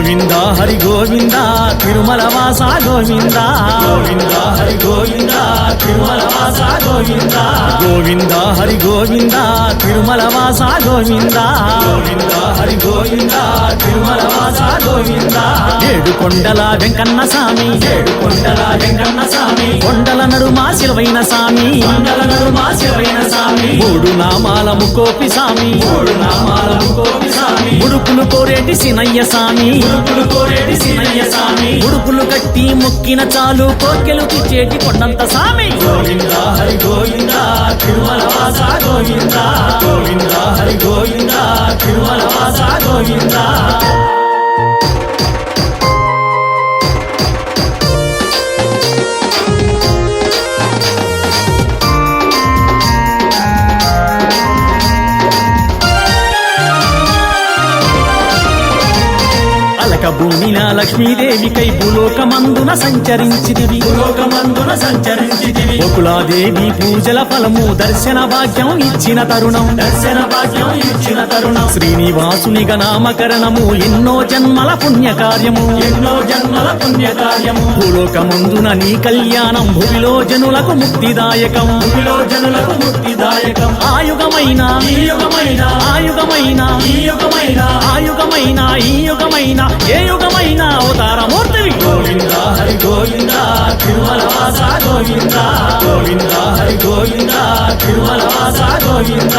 గోవింద హరి గోవింద తిరుమల వాస గోవింద. గోవింద హరి గోవింద తిరుమల వాస గోవింద. గోవింద హరి గోవింద తిరుమల వాస గోవింద. గోవింద హరి గోవింద తిరుమల వాస గోవింద. ఏడు కొండల వెంకన్న స్వామి. ఏడు కొండల వెంకన్న స్వామి. కొండల నడుమా శిలవైన స్వామి కొండల నడుమా శివైన స్వామి మూడు నామాల ముకోపి స్వామి మూడు నామాల కోపి స్వామి ఉడుపులు కోరేటి సినయ్య స్వామి ఉడుపులు కోరేటి సినయ్య స్వామి ఉడుపులు కట్టి మొక్కిన చాలు కోర్కెలు తెచ్చేటి కొండంత స్వామి గోవింద హరి గోవింద తిరుమల వాస గోవింద. గోవింద హరి గోవింద. అలక భూమిన లక్ష్మీదేవికై భూలోకమందున సంచరించిదివి లోకమందున సంచరించితివి. బకులాదేవి పూజల ఫలము దర్శన భాగ్యం ఇచ్చిన తరుణం. దర్శన భాగ్యం ఇచ్చిన తరుణం. శ్రీనివాసునిగా నామకరణము ఎన్నో జన్మల పుణ్య కార్యము ఎన్నో జన్మల పుణ్య కార్యము భూలోకమందున నీ కళ్యాణం భువిలో జనులకు ముక్తిదాయకం. భూమిలో జనులకు ముక్తిదాయకం. ఆయుగమైన. ఈ యుగమైన. ఆయుగమైన. ఈ యుగమైన. ఆయుగమైన. ఈ యుగమైన. ఏ యుగమైన అవతారమూర్తివి. గోవింద హరి గోవింద తిరుమల వాస గోవింద. గోవింద హరి గోవింద తిరుమల వాస గోవింద.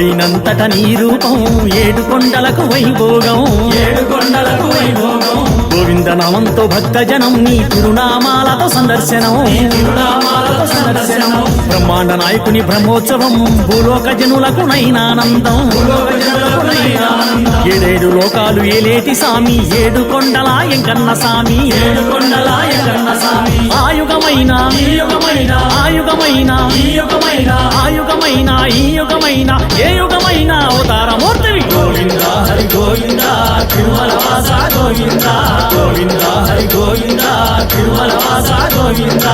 కొలువైనంతట నీ రూపం ఏడు కొండలకు వైభోగం. ఏడు కొండలకు వైభోగం. గోవింద నామంతో భక్తజనం నీ తిరునామాలతో సందర్శనం. తిరునామాలతో బ్రహ్మాండ నాయకుని బ్రహ్మోత్సవం భూలోక జనులకు నైనానందం. ఏడేడు లోకాలు ఏలేటి సామి ఏడు కొండల ఎంకన్న సామి ఏడు కొండల ఎగన్న స్వామి ఆయుగమైన ఈ యుగమైన ఆయుగమైన ఈ యుగమైన ఆయుగమైన ఈ యుగమైన ఏ యుగమైన అవతారమూర్తివి గోవింద హరి గోవింద తిరుమల వాస గోవింద గోవింద హరి గోవింద తిరుమల వాస గోవింద.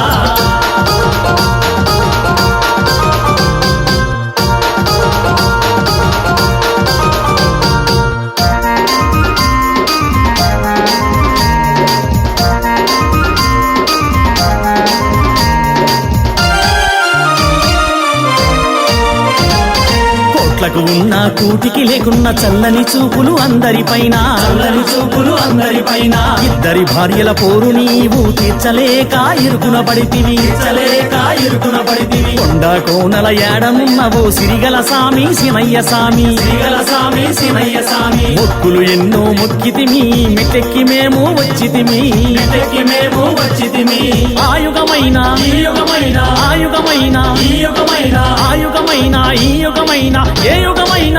కోట్లకు ఉన్న కూటికి లేకున్న చల్లని చూపులు అందరిపైన. చల్లని చూపులు అందరిపైన. ఇద్దరి భార్యల పోరు నీవు తీర్చలేక ఇరుకున పడితివి. చలేక ఇరుకున పడితివి. కొండ కోనల ఏడనున్నవో సిరిగల సామి సినయ్య సామి. శ్రీగల స్వామి శివయ్య స్వామి మొక్కులు ఎన్నో మొక్కితిమి మెట్టెక్కి మేము వచ్చితిమి. ఇంటికి మేము వచ్చితిమి. ఆయుగమైన ఈ యుగమైన. ఆయుగమైన. ఈ యుగమైన. ఆయుగమైన ఈ యుగమైన. ఏ యుగమైన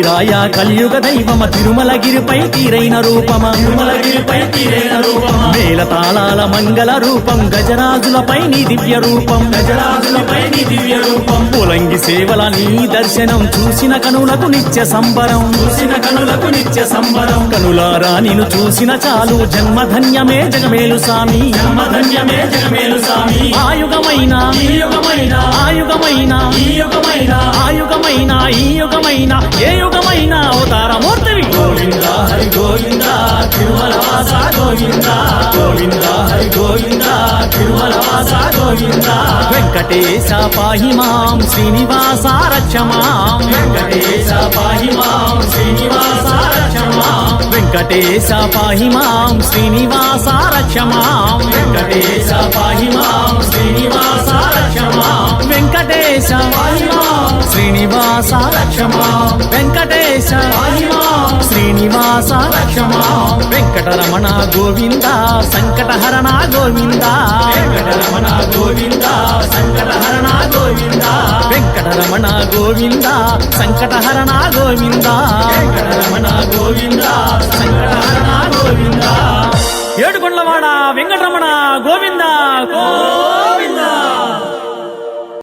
రాయ కలియుగ దైవమ తిరుమలగిరిపై తీరైన రూపమ? తిరుమలగిరిపై తీరైన రూపమ? వేల తాళాల మంగళ రూపం గజరాజులపై నీ దివ్య రూపం. గజరాజులపై నీ దివ్య రూపం పులంగి సేవల నీ దర్శనం చూసిన కనులకు నిత్య సంబరం. చూసిన కనులకు నిత్య సంబరం కనులారా నిన్ను చూసిన చాలు జన్మధన్యమే జగమేలు స్వామి జన్మధన్యమే జగమేలు స్వామి ఆయుగమైన ఈ యుగమైన ఆయుగమైన ఈ యుగమైన ఆయుగమైన ఈ యుగమైన ఏ యుగమైన అవతారమూర్తివి గోవిందా హరి గోవిందా తిరుమల వాస గోవింద వెంకటేశ పాహి మాం శ్రీనివాస రక్షమాం. వెంకటేశ పాహి మాం శ్రీనివాస రక్షమాం. వెంకటేశ పాహి మాం శ్రీనివాస రక్షమాం. వెంకటేశ పాహి మాం శ్రీనివాస రక్షమాం. వెంకటేశ పాహి మాం శ్రీనివాస రక్షమాం. వెంకటేశ పాహి మాం శ్రీనివాస రక్షమాం వెంకటరమణ గోవింద సంకటహరణ గోవింద. వెంకటరమణ గోవింద సంకటహరణ గోవింద. వెంకటరమణ గోవింద సంకటహరణ గోవింద. వెంకటరమణ గోవిందా